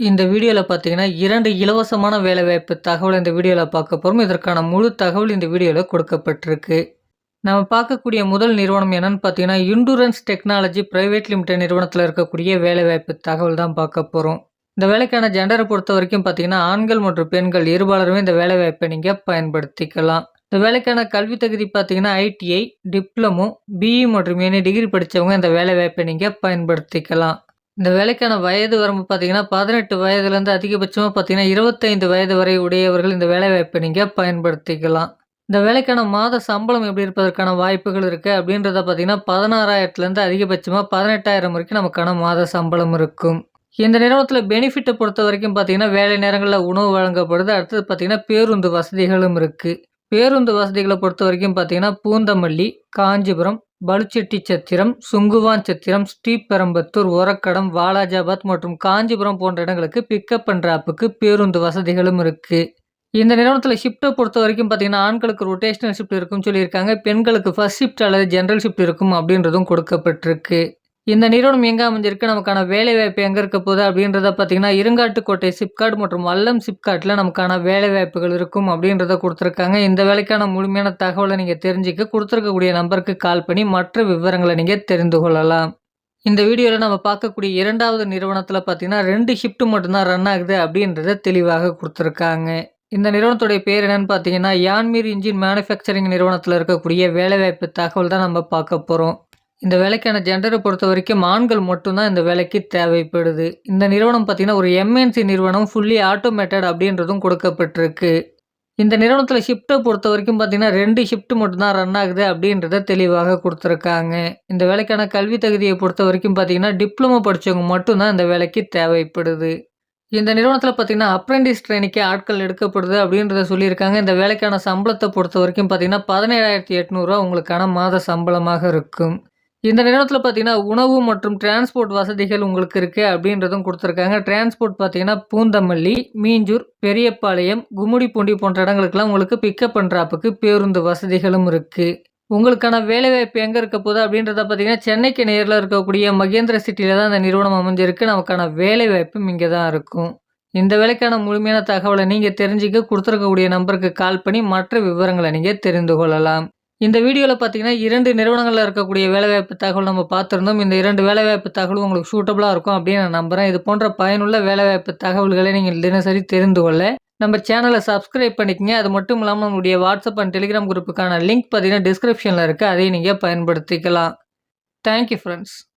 இந்த வீடியோவில் பார்த்தீங்கன்னா, இரண்டு இலவசமான வேலைவாய்ப்பு தகவல் இந்த வீடியோவில் பார்க்க போகிறோம் இதற்கான முழு தகவல் இந்த வீடியோவில் கொடுக்கப்பட்டிருக்கு. நம்ம பார்க்கக்கூடிய முதல் நிறுவனம் என்னன்னு பார்த்தீங்கன்னா, இண்டூரன்ஸ் டெக்னாலஜி பிரைவேட் லிமிடெட் நிறுவனத்தில் இருக்கக்கூடிய வேலைவாய்ப்பு தகவல் தான் பார்க்க போகிறோம் இந்த வேலைக்கான ஜென்டரை பொறுத்த வரைக்கும் பார்த்தீங்கன்னா, ஆண்கள் மற்றும் பெண்கள் இருபாலருமே இந்த வேலைவாய்ப்பை நீங்க பயன்படுத்திக்கலாம். இந்த வேலைக்கான கல்வி தகுதி பார்த்தீங்கன்னா, ஐடிஐ, டிப்ளமோ, பிஇ மற்றும் எனி டிகிரி படித்தவங்க இந்த வேலைவாய்ப்பை நீங்கள் பயன்படுத்திக்கலாம். இந்த வேலைக்கான வயது வரம்பு பார்த்தீங்கன்னா, பதினெட்டு வயதுலேருந்து அதிகபட்சமாக பார்த்தீங்கன்னா, 25 வயது வரை உடையவர்கள் இந்த வேலைவாய்ப்பை நீங்கள் பயன்படுத்திக்கலாம். இந்த வேலைக்கான மாத சம்பளம் எப்படி இருப்பதற்கான வாய்ப்புகள் இருக்குது அப்படின்றத பார்த்தீங்கன்னா, பதினாறாயிரத்துலேருந்து அதிகபட்சமாக பதினெட்டாயிரம் வரைக்கும் நமக்கான மாத சம்பளம் இருக்கும். இந்த நேரத்தில் பெனிஃபிட்டை பொறுத்த வரைக்கும் பார்த்தீங்கன்னா, வேலை நேரங்களில் உணவு வழங்கப்படுது. அடுத்தது பார்த்தீங்கன்னா, பேருந்து வசதிகளும் இருக்குது பேருந்து வசதிகளை பொறுத்த வரைக்கும் பார்த்தீங்கன்னா, பூந்தமல்லி, காஞ்சிபுரம், பலுச்செட்டி சத்திரம் சுங்குவான் சத்திரம் ஸ்ரீபெரம்பத்தூர் உரக்கடம் வாலாஜாபாத் மற்றும் காஞ்சிபுரம் போன்ற இடங்களுக்கு பிக்கப் அண்ட் டிராப்புக்கு பேருந்து வசதிகளும் இருக்குது இந்த நிறுவனத்தில் ஷிஃப்ட்டை பொறுத்த வரைக்கும் பார்த்தீங்கன்னா, ஆண்களுக்கு ரொட்டேஷனல் ஷிஃப்ட் இருக்குன்னு சொல்லியிருக்காங்க. பெண்களுக்கு ஃபர்ஸ்ட் ஷிஃப்ட் அல்லது ஜென்ரல் ஷிஃப்ட் இருக்கும் அப்படின்றதும் கொடுக்கப்பட்டிருக்கு. இந்த நிறுவனம் எங்கே அமைஞ்சிருக்கு, நமக்கான வேலைவாய்ப்பு எங்கே இருக்க போகுது? அப்படின்றத பார்த்தீங்கன்னா, இருங்காட்டுக்கோட்டை சிப்காட் மற்றும் வல்லம் சிப்காட்டில் நமக்கான வேலைவாய்ப்புகள் இருக்கும் அப்படின்றத கொடுத்துருக்காங்க. இந்த வேலைக்கான முழுமையான தகவலை நீங்கள் தெரிஞ்சுக்க கொடுத்துருக்கக்கூடிய நம்பருக்கு கால் பண்ணி மற்ற விவரங்களை நீங்கள் தெரிந்து கொள்ளலாம். இந்த வீடியோவில் நம்ம பார்க்கக்கூடிய இரண்டாவது நிறுவனத்தில் பார்த்தீங்கன்னா, ரெண்டு ஷிஃப்ட் மட்டும் தான் ரன் ஆகுது அப்படின்றத தெளிவாக கொடுத்துருக்காங்க. இந்த நிறுவனத்துடைய பேர் என்னன்னு பார்த்தீங்கன்னா, யான்மீர் இன்ஜின் மேனுஃபேக்சரிங் நிறுவனத்தில் இருக்கக்கூடிய வேலைவாய்ப்பு தகவல் தான் நம்ம பார்க்க போகிறோம் இந்த வேலைக்கான ஜெண்டரை பொறுத்த வரைக்கும் ஆண்கள் மட்டும்தான் இந்த வேலைக்கு தேவைப்படுது. இந்த நிறுவனம் பார்த்தீங்கன்னா, ஒரு எம்என்சி நிறுவனம் ஃபுல்லி ஆட்டோமேட்டட் அப்படின்றதும் கொடுக்கப்பட்டிருக்கு. இந்த நிறுவனத்தில் ஷிஃப்ட்டை பொறுத்த வரைக்கும் பார்த்தீங்கன்னா, ரெண்டு ஷிஃப்ட் மட்டும் தான் ரன் ஆகுது அப்படின்றத தெளிவாக கொடுத்துருக்காங்க இந்த வேலைக்கான கல்வி தகுதியை பொறுத்த வரைக்கும் பார்த்தீங்கன்னா, டிப்ளமோ படித்தவங்க மட்டும் தான் இந்த வேலைக்கு தேவைப்படுது. இந்த நிறுவனத்தில் பார்த்தீங்கன்னா, அப்ரெண்டிஸ் ட்ரெய்னிக்கு ஆட்கள் எடுக்கப்படுது அப்படின்றத சொல்லியிருக்காங்க. இந்த வேலைக்கான சம்பளத்தை பொறுத்த வரைக்கும் பார்த்தீங்கன்னா, பதினேழாயிரத்தி எட்நூறுரூவா உங்களுக்கான மாத சம்பளமாக இருக்கும். இந்த நிறுவனத்தில் பார்த்தீங்கன்னா, உணவு மற்றும் டிரான்ஸ்போர்ட் வசதிகள் உங்களுக்கு இருக்குது அப்படின்றதும் கொடுத்துருக்காங்க டிரான்ஸ்போர்ட் பார்த்தீங்கன்னா, பூந்தமல்லி, மீஞ்சூர், பெரியப்பாளையம் கும்முடிப்பூண்டி போன்ற இடங்களுக்கெல்லாம் உங்களுக்கு பிக்கப் பண்ணுறாப்புக்கு பேருந்து வசதிகளும் இருக்குது உங்களுக்கான வேலைவாய்ப்பு எங்கே இருக்க போகுது அப்படின்றத பார்த்தீங்கன்னா, சென்னைக்கு நேரில் இருக்கக்கூடிய மகேந்திர சிட்டியில் தான் இந்த நிறுவனம் அமைஞ்சிருக்கு. நமக்கான வேலைவாய்ப்பும் இங்கே தான் இருக்கும். இந்த வேலைக்கான முழுமையான தகவலை நீங்கள் தெரிஞ்சுக்க கொடுத்துருக்கக்கூடிய நம்பருக்கு கால் பண்ணி மற்ற விவரங்களை நீங்கள் தெரிந்து கொள்ளலாம். இந்த வீடியோவில் பார்த்தீங்கன்னா, இரண்டு நிறுவனங்களில் இருக்கக்கூடிய வேலைவாய்ப்பு தகவல் நம்ம பார்த்துருந்தோம். இந்த இரண்டு வேலைவாய்ப்பு தகவலும் உங்களுக்கு சூட்டபுளாக இருக்கும் அப்படின்னு நான் நம்புகிறேன் இது போன்ற பயனுள்ள வேலைவாய்ப்பு தகவல்களை நீங்கள் தினசரி தெரிந்து கொள்ள. நம்ம சேனலை சப்ஸ்கிரைப் பண்ணிக்கங்க. அது மட்டும் இல்லாமல் நம்மளுடைய வாட்ஸ்அப் அண்ட் டெலிகிராம் குரூப்புக்கான லிங்க் பார்த்தீங்கன்னா, டிஸ்கிரிப்ஷனில் இருக்குது அதையும் நீங்கள் பயன்படுத்திக்கலாம். Thank you